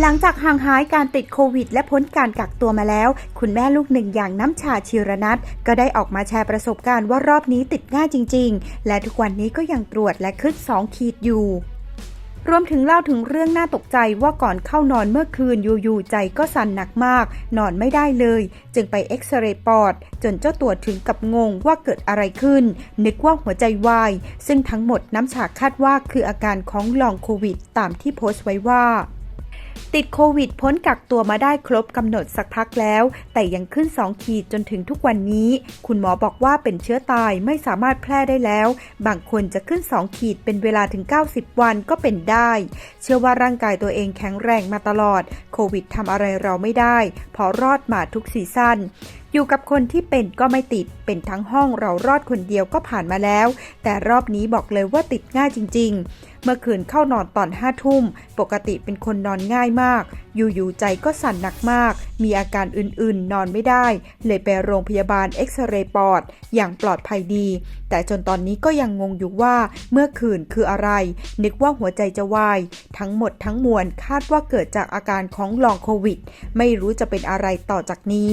หลังจากห่างหายการติดโควิด และพ้นการกักตัวมาแล้ว คุณแม่ลูกหนึ่งอย่างน้ำชาชีรนัทก็ได้ออกมาแชร์ประสบการณ์ว่ารอบนี้ติดง่ายจริง ๆ และทุกวันนี้ก็ยังตรวจและขึ้น 2 ขีดอยู่รวมถึงเล่าถึงเรื่องน่าตกใจว่าก่อนเข้านอนเมื่อคืนอยู่ๆใจก็สั่นหนักมาก นอนไม่ได้เลย จึงไปเอ็กซเรย์ปอด จนเจ้าตัวถึงกับงงว่าเกิดอะไรขึ้น นึกว่าหัวใจวาย ซึ่งทั้งหมดน้ำฉากคาดว่าคืออาการของลองโควิด ตามที่โพสต์ไว้ว่า ติดโควิดพ้นกักตัวมาได้ครบกำหนดสักพักแล้ว แต่ยังขึ้น 2 ขีดจนถึงทุกวันนี้ คุณหมอบอกว่าเป็นเชื้อตายไม่สามารถแพร่ได้แล้ว บางคนจะขึ้น 2 ขีดเป็นเวลาถึง 90 วันก็เป็นได้ เชื่อว่าร่างกายตัวเองแข็งแรงมาตลอด โควิดทำอะไรเราไม่ได้ พอรอดมาทุกซีซั่นอยู่กับคนที่เป็นก็ไม่ติด เป็นทั้งห้องเรารอดคนเดียวก็ผ่านมาแล้ว แต่รอบนี้บอกเลยว่าติดง่ายจริง ๆ เมื่อคืนเข้านอนตอนห้าทุ่ม ปกติเป็นคนนอนง่ายมาก อยู่ๆใจก็สั่นหนักมาก มีอาการอื่นๆ นอนไม่ได้ เลยไปโรงพยาบาลเอ็กซเรย์ปอด อย่างปลอดภัยดี แต่จนตอนนี้ก็ยังงงอยู่ว่าเมื่อคืนคืออะไร นึกว่าหัวใจจะวาย ทั้งหมดทั้งมวลคาดว่าเกิดจากอาการของลองโควิด ไม่รู้จะเป็นอะไรต่อจากนี้